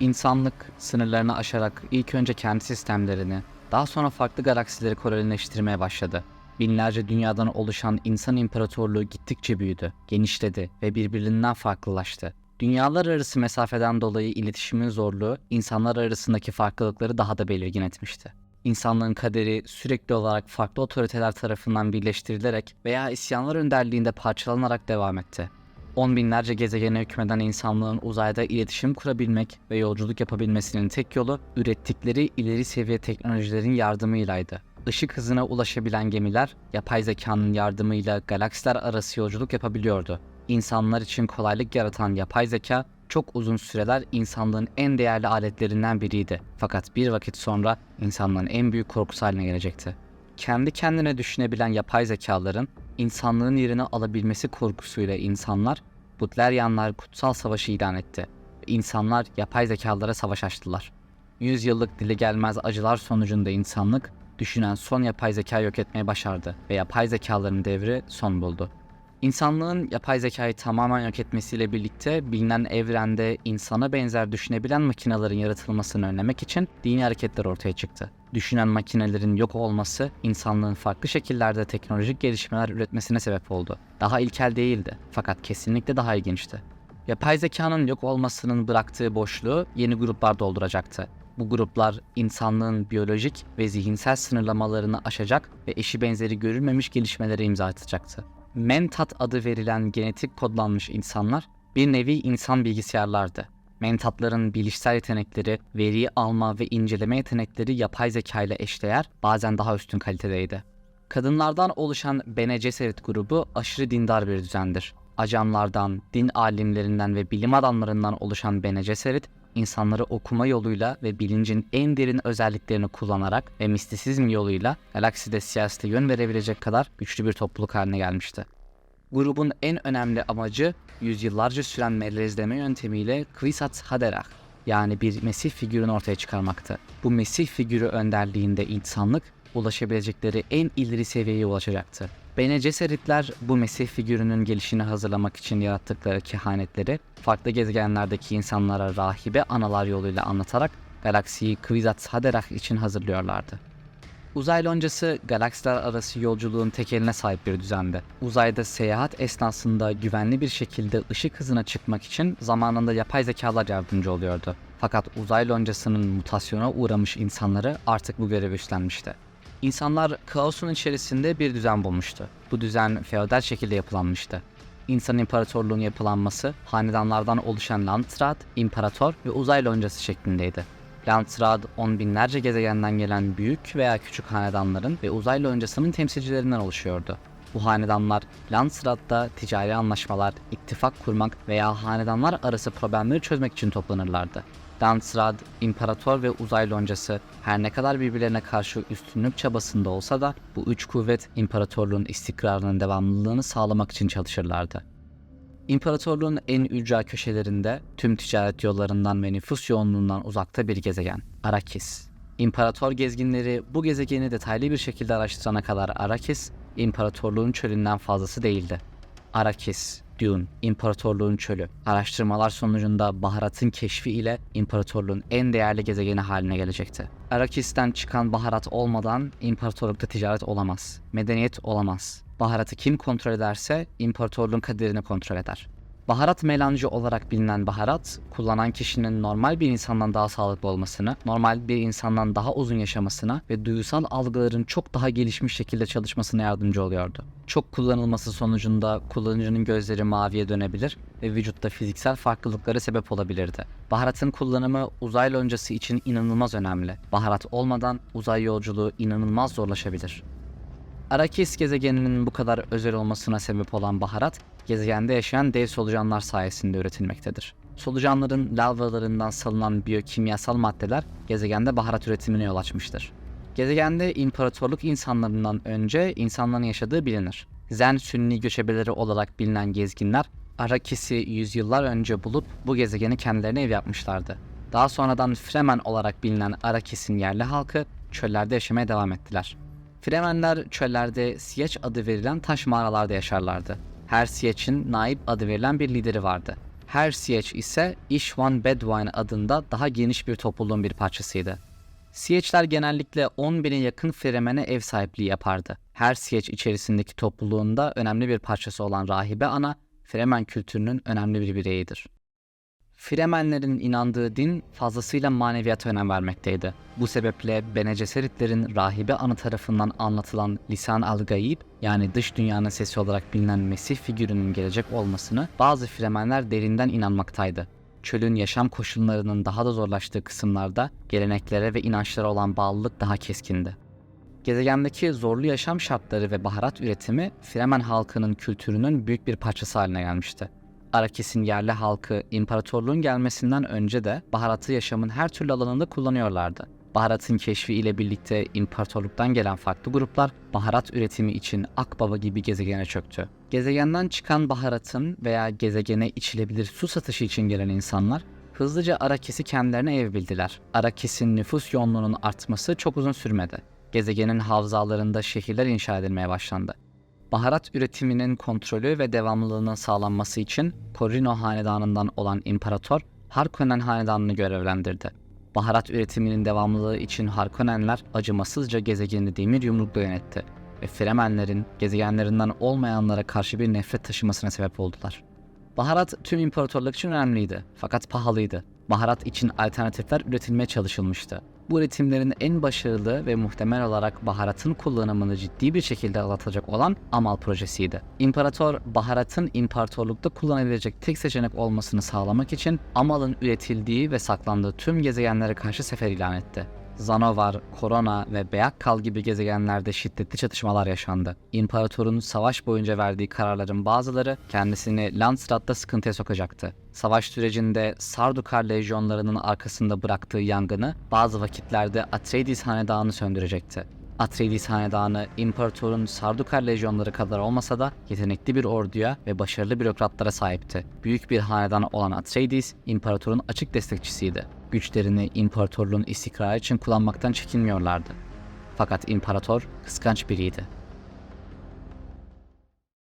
İnsanlık sınırlarını aşarak ilk önce kendi sistemlerini, daha sonra farklı galaksileri kolonileştirmeye başladı. Binlerce dünyadan oluşan insan imparatorluğu gittikçe büyüdü, genişledi ve birbirinden farklılaştı. Dünyalar arası mesafeden dolayı iletişimin zorluğu insanlar arasındaki farklılıkları daha da belirgin etmişti. İnsanlığın kaderi sürekli olarak farklı otoriteler tarafından birleştirilerek veya isyanlar önderliğinde parçalanarak devam etti. On binlerce gezegene hükmeden insanlığın uzayda iletişim kurabilmek ve yolculuk yapabilmesinin tek yolu ürettikleri ileri seviye teknolojilerin yardımıylaydı. Işık hızına ulaşabilen gemiler yapay zekanın yardımıyla galaksiler arası yolculuk yapabiliyordu. İnsanlar için kolaylık yaratan yapay zeka çok uzun süreler insanlığın en değerli aletlerinden biriydi. Fakat bir vakit sonra insanlığın en büyük korkusu haline gelecekti. Kendi kendine düşünebilen yapay zekaların insanlığın yerini alabilmesi korkusuyla insanlar Butlerianlar kutsal savaşı ilan etti. İnsanlar yapay zekalara savaş açtılar. Yüzyıllık dile gelmez acılar sonucunda insanlık düşünen son yapay zeka yok etmeyi başardı ve yapay zekaların devri son buldu. İnsanlığın yapay zekayı tamamen yok etmesiyle birlikte bilinen evrende insana benzer düşünebilen makinelerin yaratılmasını önlemek için dini hareketler ortaya çıktı. Düşünen makinelerin yok olması insanlığın farklı şekillerde teknolojik gelişmeler üretmesine sebep oldu. Daha ilkel değildi fakat kesinlikle daha ilginçti. Yapay zekanın yok olmasının bıraktığı boşluğu yeni gruplar dolduracaktı. Bu gruplar insanlığın biyolojik ve zihinsel sınırlamalarını aşacak ve eşi benzeri görülmemiş gelişmelere imza atacaktı. Mentat adı verilen genetik kodlanmış insanlar bir nevi insan bilgisayarlardı. Mentatların bilişsel yetenekleri, veri alma ve inceleme yetenekleri yapay zeka ile eşdeğer, bazen daha üstün kalitedeydi. Kadınlardan oluşan Bene Gesserit grubu aşırı dindar bir düzendir. Ajanlardan, din alimlerinden ve bilim adamlarından oluşan Bene Gesserit, insanları okuma yoluyla ve bilincin en derin özelliklerini kullanarak ve mistisizm yoluyla galakside siyasete yön verebilecek kadar güçlü bir topluluk haline gelmişti. Grubun en önemli amacı yüzyıllarca süren melezleme yöntemiyle Kwisatz Haderach yani bir Mesih figürünü ortaya çıkarmaktı. Bu Mesih figürü önderliğinde insanlık ulaşabilecekleri en ileri seviyeye ulaşacaktı. Bene Gesseritler bu Mesih figürünün gelişini hazırlamak için yarattıkları kehanetleri farklı gezegenlerdeki insanlara rahibe analar yoluyla anlatarak galaksiyi Kwisatz Haderach için hazırlıyorlardı. Uzay loncası galaksiler arası yolculuğun tekeline sahip bir düzendi. Uzayda seyahat esnasında güvenli bir şekilde ışık hızına çıkmak için zamanında yapay zekalar yardımcı oluyordu. Fakat uzay loncasının mutasyona uğramış insanları artık bu görevi üstlenmişti. İnsanlar kaosun içerisinde bir düzen bulmuştu. Bu düzen feodal şekilde yapılanmıştı. İnsan imparatorluğunun yapılanması hanedanlardan oluşan Landrat, imparator ve uzay loncası şeklindeydi. Landsraad on binlerce gezegenden gelen büyük veya küçük hanedanların ve uzay loncasının temsilcilerinden oluşuyordu. Bu hanedanlar Landsraad'da ticari anlaşmalar, ittifak kurmak veya hanedanlar arası problemleri çözmek için toplanırlardı. Landsraad, imparator ve uzay loncası her ne kadar birbirlerine karşı üstünlük çabasında olsa da bu üç kuvvet imparatorluğun istikrarının devamlılığını sağlamak için çalışırlardı. İmparatorluğun en ücra köşelerinde, tüm ticaret yollarından ve nüfus yoğunluğundan uzakta bir gezegen, Arakis. İmparator gezginleri bu gezegeni detaylı bir şekilde araştırana kadar Arakis, imparatorluğun çölünden fazlası değildi. Arakis, Dune, imparatorluğun çölü. Araştırmalar sonucunda baharatın keşfi ile imparatorluğun en değerli gezegeni haline gelecekti. Arakis'ten çıkan baharat olmadan imparatorlukta ticaret olamaz, medeniyet olamaz. Baharatı kim kontrol ederse imparatorluğun kaderini kontrol eder. Baharat melancı olarak bilinen baharat, kullanan kişinin normal bir insandan daha sağlıklı olmasını, normal bir insandan daha uzun yaşamasına ve duygusal algıların çok daha gelişmiş şekilde çalışmasına yardımcı oluyordu. Çok kullanılması sonucunda kullanıcının gözleri maviye dönebilir ve vücutta fiziksel farklılıklara sebep olabilirdi. Baharatın kullanımı uzay loncası için inanılmaz önemli. Baharat olmadan uzay yolculuğu inanılmaz zorlaşabilir. Arakis gezegeninin bu kadar özel olmasına sebep olan baharat, gezegende yaşayan dev solucanlar sayesinde üretilmektedir. Solucanların lavralarından salınan biyokimyasal maddeler gezegende baharat üretimine yol açmıştır. Gezegende imparatorluk insanlarından önce insanların yaşadığı bilinir. Zen Sünni göçebeleri olarak bilinen gezginler Arakis'i yüzyıllar önce bulup bu gezegeni kendilerine ev yapmışlardı. Daha sonradan Fremen olarak bilinen Arakis'in yerli halkı çöllerde yaşamaya devam ettiler. Fremenler çöllerde Siyeç adı verilen taş mağaralarda yaşarlardı. Her Siyeç'in Naib adı verilen bir lideri vardı. Her Siege ise Ishwan Bedouin adında daha geniş bir topluluğun bir parçasıydı. Siyeçler genellikle 10 bine yakın Fremen'e ev sahipliği yapardı. Her Siyeç içerisindeki topluluğunda önemli bir parçası olan rahibe ana, Fremen kültürünün önemli bir bireyidir. Fremenlerin inandığı din fazlasıyla maneviyata önem vermekteydi. Bu sebeple Bene Gesseritlerin rahibe anı tarafından anlatılan Lisan al-Gayib yani dış dünyanın sesi olarak bilinen Mesih figürünün gelecek olmasını bazı Fremenler derinden inanmaktaydı. Çölün yaşam koşullarının daha da zorlaştığı kısımlarda geleneklere ve inançlara olan bağlılık daha keskindi. Gezegendeki zorlu yaşam şartları ve baharat üretimi Fremen halkının kültürünün büyük bir parçası haline gelmişti. Arakis'in yerli halkı imparatorluğun gelmesinden önce de baharatı yaşamın her türlü alanında kullanıyorlardı. Baharatın keşfi ile birlikte imparatorluktan gelen farklı gruplar baharat üretimi için Akbaba gibi gezegene çöktü. Gezegenden çıkan baharatın veya gezegene içilebilir su satışı için gelen insanlar hızlıca Arakis'i kendilerine ev bildiler. Arakis'in nüfus yoğunluğunun artması çok uzun sürmedi. Gezegenin havzalarında şehirler inşa edilmeye başlandı. Baharat üretiminin kontrolü ve devamlılığının sağlanması için Corrino hanedanından olan imparator Harkonnen hanedanını görevlendirdi. Baharat üretiminin devamlılığı için Harkonnenler acımasızca gezegeni demir yumrukla yönetti ve Fremenlerin gezegenlerinden olmayanlara karşı bir nefret taşımasına sebep oldular. Baharat tüm imparatorluk için önemliydi fakat pahalıydı. Baharat için alternatifler üretilmeye çalışılmıştı. Bu üretimlerin en başarılı ve muhtemel olarak baharatın kullanımını ciddi bir şekilde azaltacak olan Amal projesiydi. İmparator, baharatın imparatorlukta kullanabilecek tek seçenek olmasını sağlamak için Amal'ın üretildiği ve saklandığı tüm gezegenlere karşı sefer ilan etti. Zanovar, Korona ve Beyakkal gibi gezegenlerde şiddetli çatışmalar yaşandı. İmparatorun savaş boyunca verdiği kararların bazıları kendisini Landstadt'ta sıkıntıya sokacaktı. Savaş sürecinde Sardukar lejyonlarının arkasında bıraktığı yangını bazı vakitlerde Atreides hanedanı söndürecekti. Atreides hanedanı imparatorun Sardukar lejyonları kadar olmasa da yetenekli bir orduya ve başarılı bürokratlara sahipti. Büyük bir hanedan olan Atreides, imparatorun açık destekçisiydi. Güçlerini imparatorluğun istikrarı için kullanmaktan çekinmiyorlardı. Fakat imparator kıskanç biriydi.